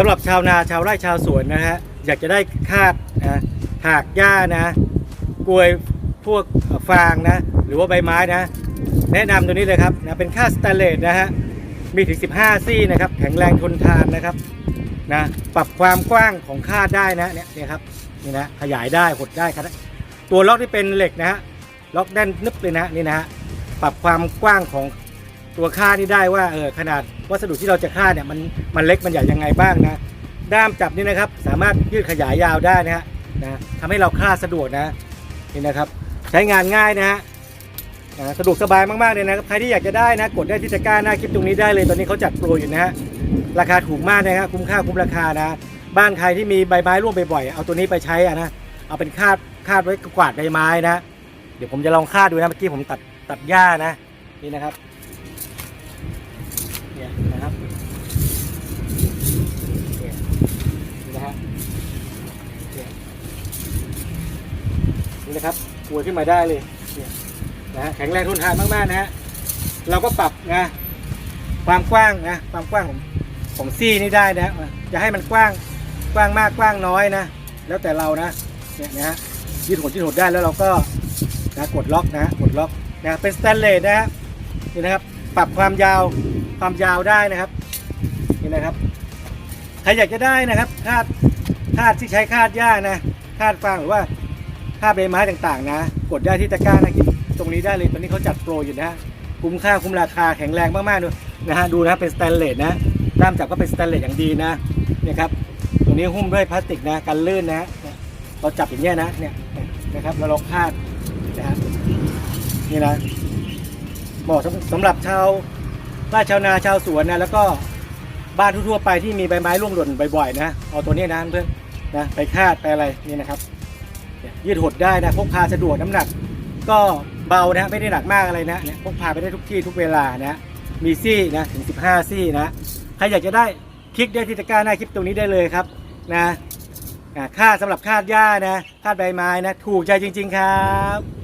สำหรับชาวนาชาวไร่ชาวสวนนะฮะอยากจะได้คาดนะหากหญ้านะกลวยพวกฟางนะหรือว่าใบไม้นะ แนะนำตัวนี้เลยครับนะเป็นค่าดสแตนเลสนะฮะมีถึง 15 ซี่นะครับ แข็งแรงทนทานนะครับนะปรับความกว้างของคาดได้นะเนี่ยเนี่ยครับนี่นะขยายได้หดได้ครับตัวล็อกที่เป็นเหล็กนะฮะล็อกแน่นนึบเลยนะนี่นะฮะปรับความกว้างของ ตัวค่านี่ได้ว่าเออขนาดวัสดุที่เราจะค่าเนี่ยมันมันเล็กมันใหญ่ยังไงบ้างนะด้ามจับนี่นะครับสามารถยืดขยายยาวได้นะฮะนะทำให้เราคลาสะดวกนะนี่นะครับใช้งานง่ายนะฮะสะดวกสบายมากๆเลยนะครับใครที่อยากจะได้นะกดได้ที่ตะกร้าหน้าคลิปตรงนี้ได้เลยตอนนี้เขาจัดโปรอยู่นะฮะราคาถูกมากนะฮะคุ้มค่าคุ้มราคานะ บ้านใครที่มีใบไม้ร่วงบ่อยๆเอาตัวนี้ไปใช้อะนะเอาเป็นคาดคาดไว้กวาดใบไม้นะ เดี๋ยวผมจะลองคาดดูนะเมื่อกี้ผมตัดตัดหญ้านะนี่นะครับ เนี่ยนะครับเนี่ยนะฮะเนี่ยนี่นะครับกลัวขึ้นมาได้เลยเนี่ยนะฮะแข็งแรงทนทานมากๆนะฮะเราก็ปรับนะความกว้างนะความกว้างของของซี่นี่ได้นะจะให้มันกว้างกว้างมากกว้างน้อยนะ แล้วแต่เรานะเนี่ยนะฮะยืดหดยืดหดได้แล้วเราก็นะกดล็อกนะฮะกดล็อกนะเป็นสแตนเลสนะฮะนี่นะครับ ปรับความยาว ความยาวได้นะครับนี่นะครับใครอยากจะได้นะครับคาดคาดที่ใช้คาดหญ้านะคาดฟางหรือว่าคาดใบไม้ต่างๆ นะ กดได้ที่ตะกร้านะคลิปตรงนี้ได้เลยตอนนี้เขาจัดโปรอยู่นะฮะคุ้มค่าคุ้มราคาแข็งแรงมากๆด้วยนะฮะดูนะเป็นสแตนเลสนะด้ามจับก็เป็นสแตนเลสอย่างดีนะเนี่ยครับตัวนี้หุ้มด้วยพลาสติกนะกันลื่นนะฮะเราจับอย่างเงี้ยนะเนี่ยนะครับแล้วเราคาดนะฮะนี่นะเหมาะสำหรับชาว ไร่ชาวนาชาวสวนนะแล้วก็บ้านทั่วๆไปที่มีใบไม้ร่วงหล่นบ่อยๆนะเอาตัวนี้นะเพื่อนนะไปคาดไปอะไรนี่นะครับยืดหดได้นะพกพาสะดวกน้ำหนัก ก็เบานะไม่ได้หนักมากอะไรนะพกพาไปได้ทุกที่ทุกเวลานะมีซี่นะถึง 15 ซี่นะใครอยากจะได้คลิกได้ที่ตะกร้าหน้าคลิปตรงนี้ได้เลยครับนะอ่าค่าสำหรับคาดหญ้านะคาดใบไม้นะถูกใจจริง ๆ ครับ